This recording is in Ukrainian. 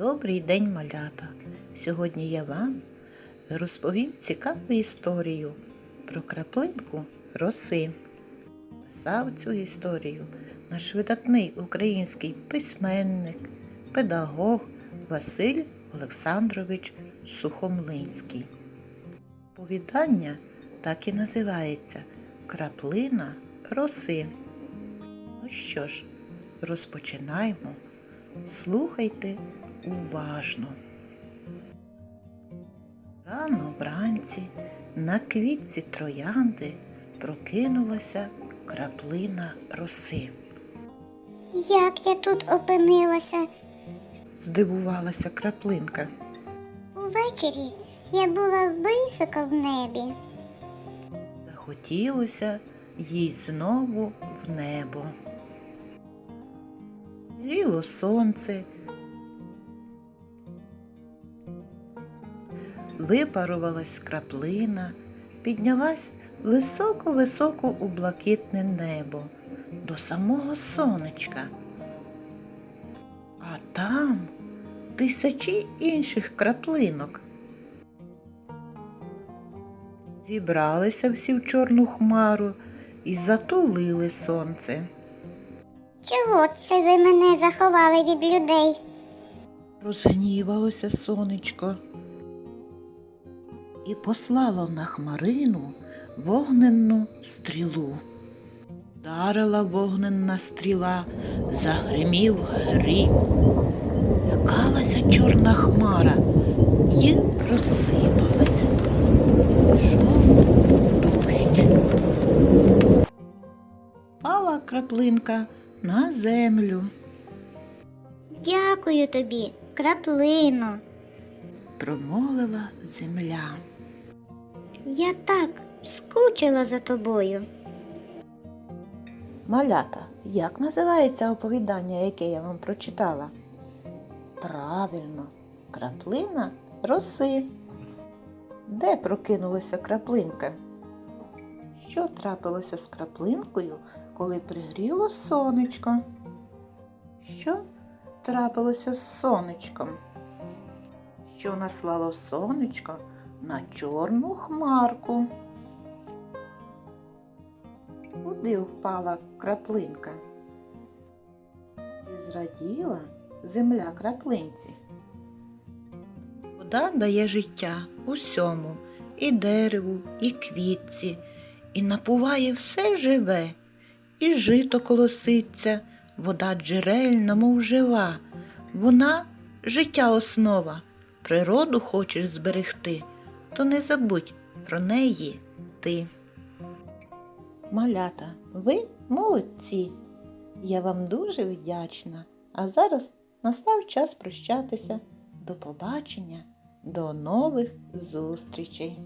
Добрий день, малята! Сьогодні я вам розповім цікаву історію про краплинку роси. Писав цю історію наш видатний український письменник, педагог Василь Олександрович Сухомлинський. Повідання так і називається Краплина роси. Ну що ж, розпочинаємо. Слухайте уважно. Рано вранці на квітці троянди прокинулася краплина роси. Як я тут опинилася? Здивувалася краплинка. Увечері я була високо в небі. Захотілося їй знову в небо. Гріло сонце, випарувалась краплина, піднялась високо-високо у блакитне небо до самого сонечка. А там тисячі інших краплинок. Зібралися всі в чорну хмару і затулили сонце. Чого це ви мене заховали від людей? Розгнівалося сонечко і послало на хмарину вогненну стрілу. Дарила вогненна стріла, загримів грім. Лякалася чорна хмара і розсипалась. Пішов дощ. Пала краплинка на землю. Дякую тобі, краплино. Промовила земля. Я так скучила за тобою. Малята, як називається оповідання, яке я вам прочитала? Правильно, краплина роси. Де прокинулася краплинка? Що трапилося з краплинкою, коли пригріло сонечко? Що трапилося з сонечком? Що наслало сонечко на чорну хмарку? Куди впала краплинка? І зраділа земля краплинці. Вода дає життя усьому, і дереву, і квітці, і напуває все живе, і жито колоситься, вода джерельна, мов жива, вона життя основа. Природу хочеш зберегти, то не забудь про неї ти. Малята, ви молодці. Я вам дуже вдячна. А зараз настав час прощатися. До побачення, до нових зустрічей.